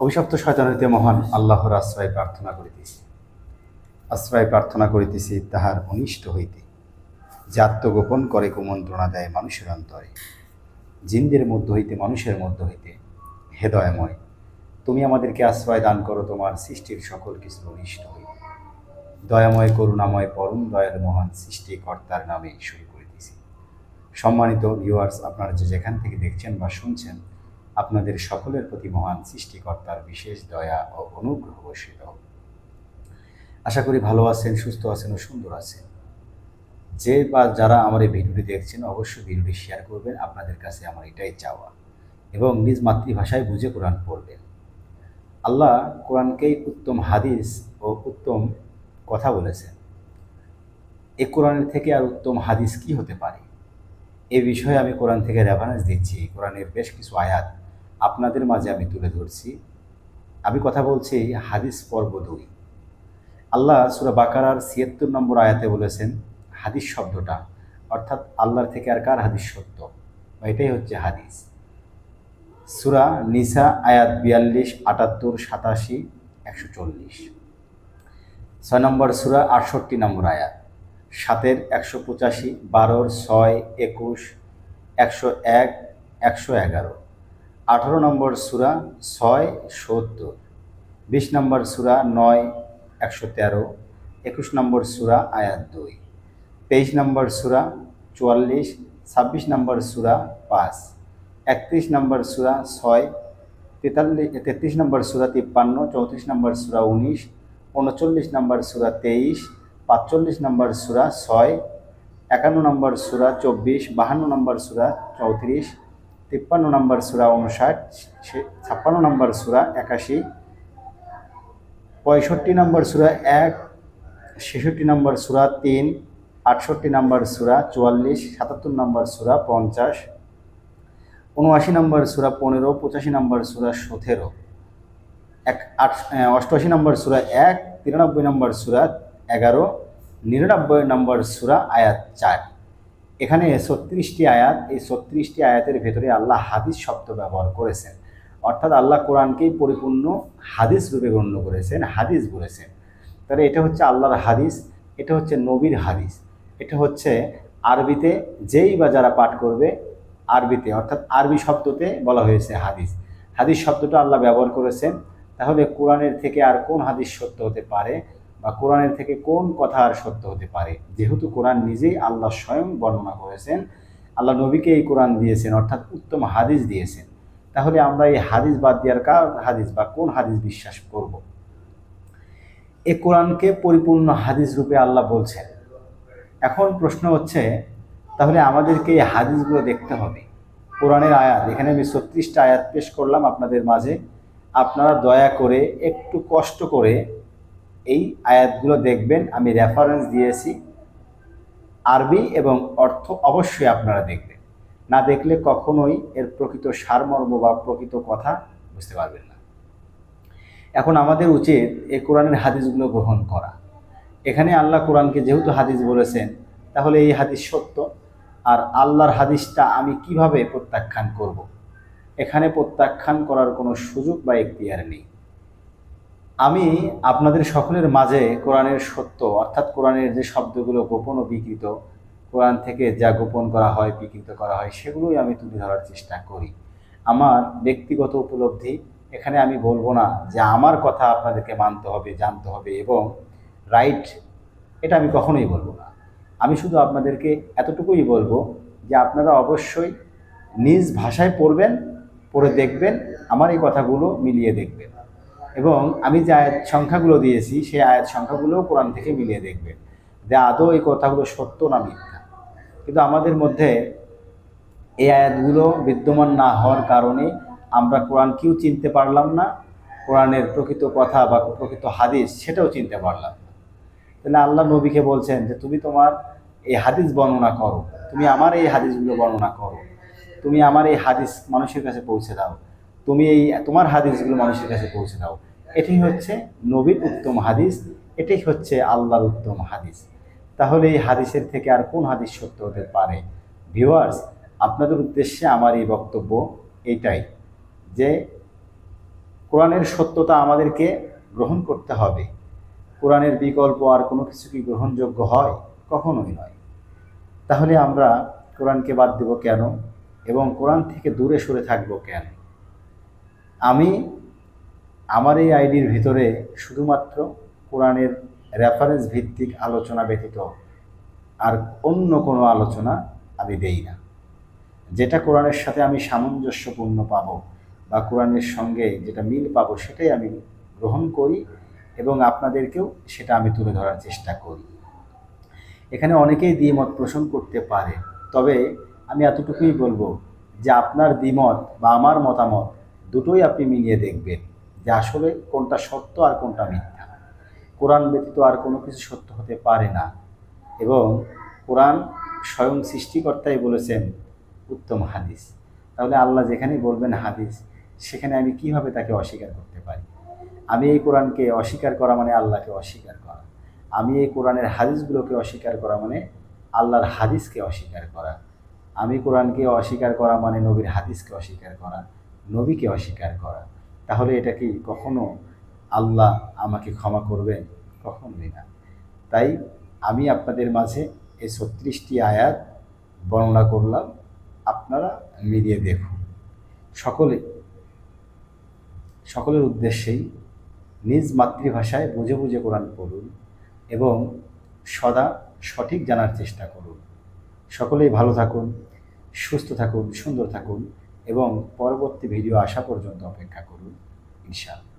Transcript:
অভিশপ্ত শয়তানিতে মহান আল্লাহর আশ্রয় প্রার্থনা করিতেছি। আশ্রয় প্রার্থনা করিতেছি তাহার অনিষ্ট হইতে। যে আত্মগোপন করে কুমন্ত্রণা দেয় মানুষের অন্তরে। জিনদের মধ্য হইতে, মানুষের মধ্য হইতে হেদয়ময়। তুমি আমাদেরকে আশ্রয় দান করো, তোমার সৃষ্টির সকল কিছু অনিষ্ট হইতে দয়াময়, করুণাময়, পরম দয়ার মহান সৃষ্টিকর্তার নামে শুরু করিতেছি। সম্মানিত ভিউয়ার্স আপনারা যে যেখান থেকে দেখছেন বা শুনছেন আপনাদের সকলের প্রতি মহান সৃষ্টিকর্তার বিশেষ দয়া ও অনুগ্রহ বর্ষিত। আশা করি ভালো আছেন, সুস্থ আছেন ও সুন্দর আছেন। যে বা যারা আমার এই ভিডিওটি দেখছেন, অবশ্যই ভিডিওটি শেয়ার করবেন, আপনাদের কাছে আমার এটাই চাওয়া। এবং নিজ মাতৃভাষায় বুঝে কোরআন পড়বেন। আল্লাহ কোরআনকেই উত্তম হাদিস ও উত্তম কথা বলেছেন। এ কোরআনের থেকে আর উত্তম হাদিস কি হতে পারে? এ বিষয়ে আমি কোরআন থেকে রেফারেন্স দিচ্ছি। কোরআনের বেশ কিছু আয়াত আপনাদের মাঝে আমি তুলে ধরছি। আমি কথা বলছি হাদিস পর্ব দুই। আল্লাহ সুরা বাকারার ছিয়াত্তর নম্বর আয়াতে বলেছেন, হাদিস শব্দটা, অর্থাৎ আল্লাহর থেকে আর কার হাদিস সত্য? বা এটাই হচ্ছে হাদিস। সুরা নিসা আয়াত বিয়াল্লিশ, আটাত্তর, সাতাশি, একশো চল্লিশ। ছয় নম্বর সুরা আটষট্টি নম্বর আয়াত। সাতের একশো পঁচাশি, বারোর ছয়, একুশ, একশো এক, একশো এগারো। আঠারো নম্বর সুরা ছয় সত্তর বিশ নম্বর সুরা নয় একশো তেরো একুশ নম্বর সুরা আয়াত দুই তেইশ নম্বর সুরা চুয়াল্লিশ ছাব্বিশ নম্বর সুরা পাঁচ একত্রিশ নম্বর সুরা ছয় তেতাল্লিশ তেত্রিশ নম্বর সুরা তিপ্পান্ন চৌত্রিশ নম্বর সুরা উনিশ উনচল্লিশ নম্বর সুরা তেইশ পাঁচচল্লিশ নম্বর সুরা ছয় একান্ন নম্বর সুরা চব্বিশ বাহান্ন নম্বর সুরা চৌত্রিশ তিপ্পান্ন নম্বর সুরা উনষাট ছাপ্পান্ন নম্বর সুরা একাশি পঁয়ষট্টি নম্বর সুরা এক ছেষট্টি নম্বর সুরা তিন আটষট্টি নম্বর সুরা চুয়াল্লিশ সাতাত্তর নম্বর সুরা পঞ্চাশ উনআশি নম্বর সুরা পনেরো পঁচাশি নম্বর সুরা সতেরো এক আট অষ্টআশি নম্বর সুরা এক তিরানব্বই নম্বর সুরা এগারো নিরানব্বই নম্বর সুরা আয়াত চার এখানে ছত্রিশটি আয়াত, এই ছত্রিশটি আয়াতের ভেতরে আল্লাহ হাদিস শব্দ ব্যবহার করেছেন। অর্থাৎ আল্লাহ কোরআনকেই পরিপূর্ণ হাদিস রূপে গণ্য করেছেন, হাদিস বলেছেন। তাহলে এটা হচ্ছে আল্লাহর হাদিস, এটা হচ্ছে নবীর হাদিস। এটা হচ্ছে আরবিতে যেই বা যারা পাঠ করবে, আরবিতে, অর্থাৎ আরবি শব্দতে বলা হয়েছে হাদিস। হাদিস শব্দটা আল্লাহ ব্যবহার করেছেন। তাহলে কোরআনের থেকে আর কোন হাদিস সত্য হতে পারে? বা কোরআনের থেকে কোন কথা আর সত্য হতে পারে? যেহেতু কোরআন নিজেই আল্লাহ স্বয়ং বর্ণনা করেছেন, আল্লাহ নবীকে এই কোরআন দিয়েছেন, অর্থাৎ উত্তম হাদিস দিয়েছেন। তাহলে আমরা এই হাদিস বাদ দেওয়ার কার হাদিস বা কোন হাদিস বিশ্বাস করব। এ কোরআনকে পরিপূর্ণ হাদিস রূপে আল্লাহ বলছেন। এখন প্রশ্ন হচ্ছে, তাহলে আমাদেরকে এই হাদিসগুলো দেখতে হবে। কোরআনের আয়াত, এখানে আমি ছত্রিশটা আয়াত পেশ করলাম আপনাদের মাঝে। আপনারা দয়া করে একটু কষ্ট করে এই আয়াতগুলো দেখবেন, আমি রেফারেন্স দিয়েছি। আরবি এবং অর্থ অবশ্যই আপনারা দেখবেন। না দেখলে কখনোই এর প্রকৃত সারমর্ম বা প্রকৃত কথা বুঝতে পারবেন না। এখন আমাদের উচিত এই কোরআনের হাদিসগুলো গ্রহণ করা। এখানে আল্লাহ কোরআনকে যেহেতু হাদিস বলেছেন, তাহলে এই হাদিস সত্য। আর আল্লাহর হাদিসটা আমি কীভাবে প্রত্যাখ্যান করব। এখানে প্রত্যাখ্যান করার কোনো সুযোগ বা এখতিয়ার নেই। আমি আপনাদের সকলের মাঝে কোরআনের সত্য, অর্থাৎ কোরআনের যে শব্দগুলো গোপন ও বিকৃত, কোরআন থেকে যা গোপন করা হয়, বিকৃত করা হয়, সেগুলোই আমি তুলে ধরার চেষ্টা করি। আমার ব্যক্তিগত উপলব্ধি, এখানে আমি বলব না যে আমার কথা আপনাদেরকে মানতে হবে, জানতে হবে এবং রাইট, এটা আমি কখনোই বলব না। আমি শুধু আপনাদেরকে এতটুকুই বলব যে আপনারা অবশ্যই নিজ ভাষায় পড়বেন, পড়ে দেখবেন, আমার এই কথাগুলো মিলিয়ে দেখবেন। এবং আমি যে আয়াত সংখ্যাগুলো দিয়েছি, সেই আয়াত সংখ্যাগুলোও কোরআন থেকে মিলিয়ে দেখবেন যে আদৌ এই কথাগুলো সত্য না মিথ্যা। কিন্তু আমাদের মধ্যে এই আয়াতগুলো বিদ্যমান না হওয়ার কারণে আমরা কোরআনকেও চিনতে পারলাম না, কোরআনের প্রকৃত কথা বা প্রকৃত হাদিস সেটাও চিনতে পারলাম না। তাহলে আল্লাহ নবীকে বলছেন যে, তুমি তোমার এই হাদিস বর্ণনা করো। তুমি আমার এই হাদিসগুলো বর্ণনা করো। তুমি আমার এই হাদিস মানুষের কাছে পৌঁছে দাও। তুমি এই, তোমার হাদিসগুলো মানুষের কাছে পৌঁছে দাও। এটি হচ্ছে নবীর উত্তম হাদিস, এটাই হচ্ছে আল্লাহর উত্তম হাদিস। তাহলে এই হাদিসের থেকে আর কোন হাদিস সত্য হতে পারে? ভিউয়ার্স আপনাদের উদ্দেশ্যে আমার এই বক্তব্য এইটাই যে কোরআনের সত্যতা আমাদেরকে গ্রহণ করতে হবে। কোরআনের বিকল্প আর কোনো কিছু কি গ্রহণযোগ্য হয়? কখনোই নয়। তাহলে আমরা কোরআনকে বাদ দেব কেন? এবং কোরআন থেকে দূরে সরে থাকব কেন? আমি আমার এই আইডির ভিতরে শুধুমাত্র কোরআনের রেফারেন্স ভিত্তিক আলোচনা ব্যতীত আর অন্য কোনো আলোচনা আমি দেই না। যেটা কোরআনের সাথে আমি সামঞ্জস্যপূর্ণ পাবো বা কোরআনের সঙ্গে যেটা মিল পাব সেটাই আমি গ্রহণ করি এবং আপনাদেরকেও সেটা আমি তুলে ধরার চেষ্টা করি। এখানে অনেকেই দ্বিমত পোষণ করতে পারে, তবে আমি এতটুকুই বলব যে আপনার দ্বিমত বা আমার মতামত দুটোই আপনি মিলিয়ে দেখবেন যে আসলে কোনটা সত্য আর কোনটা মিথ্যা। কোরআন ব্যতীত আর কোনো কিছু সত্য হতে পারে না এবং কোরআন স্বয়ং সৃষ্টিকর্তাই বলেছেন উত্তম হাদিস। তাহলে আল্লাহ যেখানেই বলবেন হাদিস, সেখানে আমি কীভাবে তাকে অস্বীকার করতে পারি? আমি এই কোরআনকে অস্বীকার করা মানে আল্লাহকে অস্বীকার করা। আমি এই কোরআনের হাদিসগুলোকে অস্বীকার করা মানে আল্লাহর হাদিসকে অস্বীকার করা। আমি কোরআনকে অস্বীকার করা মানে নবীর হাদিসকে অস্বীকার করা। নবীকে অস্বীকার করা। তাহলে এটা কি কখনো আল্লাহ আমাকে ক্ষমা করবেন? কখনোই না। তাই আমি আপনাদের মাঝে এই ছত্রিশটি আয়াত বর্ণনা করলাম। আপনারা মিলিয়ে দেখুন। সকলে, সকলের উদ্দেশ্যেই নিজ মাতৃভাষায় বুঝে বুঝে কোরআন পড়ুন এবং সদা সঠিক জানার চেষ্টা করুন। সকলেই ভালো থাকুন, সুস্থ থাকুন, সুন্দর থাকুন। এবং পরবর্তী ভিডিও আসা পর্যন্ত অপেক্ষা করুন ইনশাআল্লাহ।